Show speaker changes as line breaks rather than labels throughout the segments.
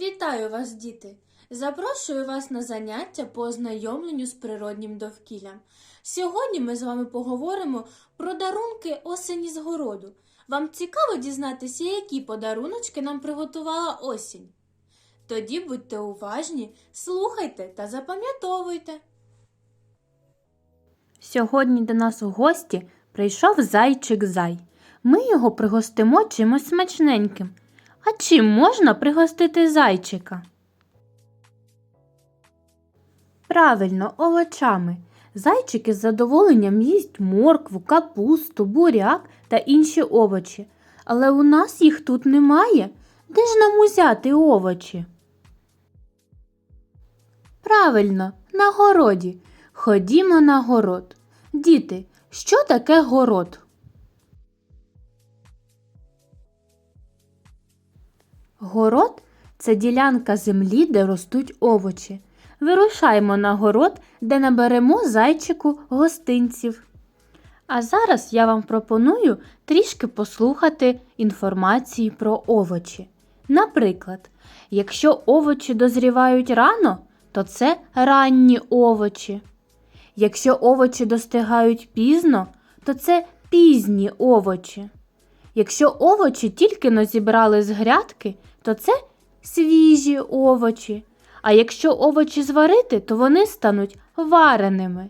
Вітаю вас, діти! Запрошую вас на заняття по ознайомленню з природнім довкіллям. Сьогодні ми з вами поговоримо про дарунки осені з городу. Вам цікаво дізнатися, які подаруночки нам приготувала осінь? Тоді будьте уважні, слухайте та запам'ятовуйте.
Сьогодні до нас у гості прийшов зайчик зай. Ми його пригостимо чимось смачненьким. А чим можна пригостити зайчика? Правильно, овочами. Зайчик із задоволенням їсть моркву, капусту, буряк та інші овочі. Але у нас їх тут немає. Де ж нам узяти овочі? Правильно, на городі. Ходімо на город. Діти, що таке город? Город це ділянка землі, де ростуть овочі. Вирушаємо на город, де наберемо зайчику гостинців. А зараз я вам пропоную трішки послухати інформації про овочі. Наприклад, якщо овочі дозрівають рано, то це ранні овочі. Якщо овочі достигають пізно, то це пізні овочі. Якщо овочі тільки но зібрали з грядки, то це свіжі овочі. А якщо овочі зварити, то вони стануть вареними.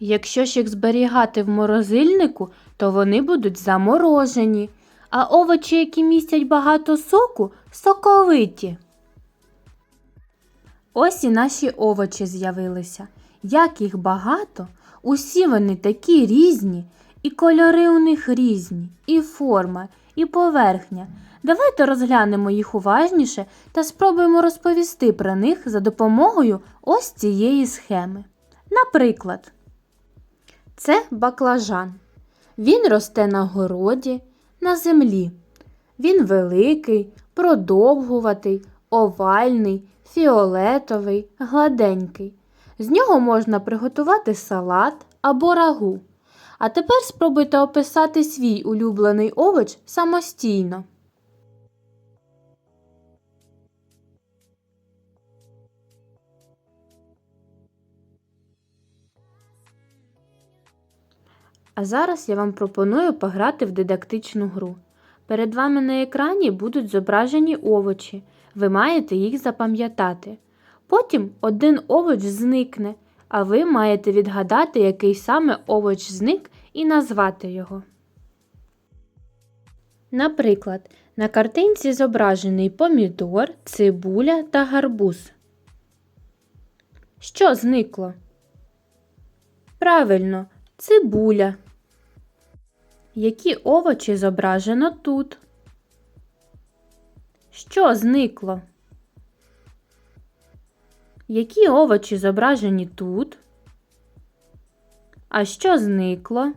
Якщо ж їх зберігати в морозильнику, то вони будуть заморожені, а овочі, які містять багато соку, соковиті. Ось і наші овочі з'явилися. Як їх багато, усі вони такі різні, і кольори у них різні, і форма, і поверхня. Давайте розглянемо їх уважніше та спробуємо розповісти про них за допомогою ось цієї схеми. Наприклад, це баклажан. Він росте на городі, на землі. Він великий, продовгуватий, овальний, фіолетовий, гладенький. З нього можна приготувати салат або рагу. А тепер спробуйте описати свій улюблений овоч самостійно. А зараз я вам пропоную пограти в дидактичну гру. Перед вами на екрані будуть зображені овочі. Ви маєте їх запам'ятати. Потім один овоч зникне, а ви маєте відгадати, який саме овоч зник, і назвати його. Наприклад, на картинці зображений помідор, цибуля та гарбуз. Що зникло? Правильно, цибуля. Які овочі зображено тут? Що зникло? Які овочі зображені тут? А що зникло?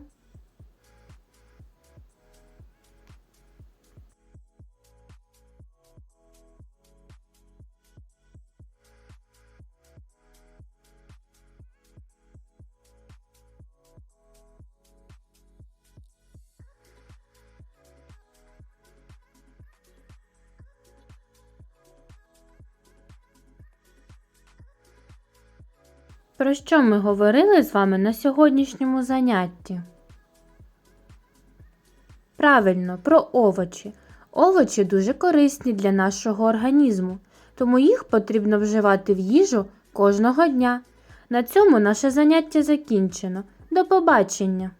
Про що ми говорили з вами на сьогоднішньому занятті? Правильно, про овочі. Овочі дуже корисні для нашого організму, тому їх потрібно вживати в їжу кожного дня. На цьому наше заняття закінчено. До побачення!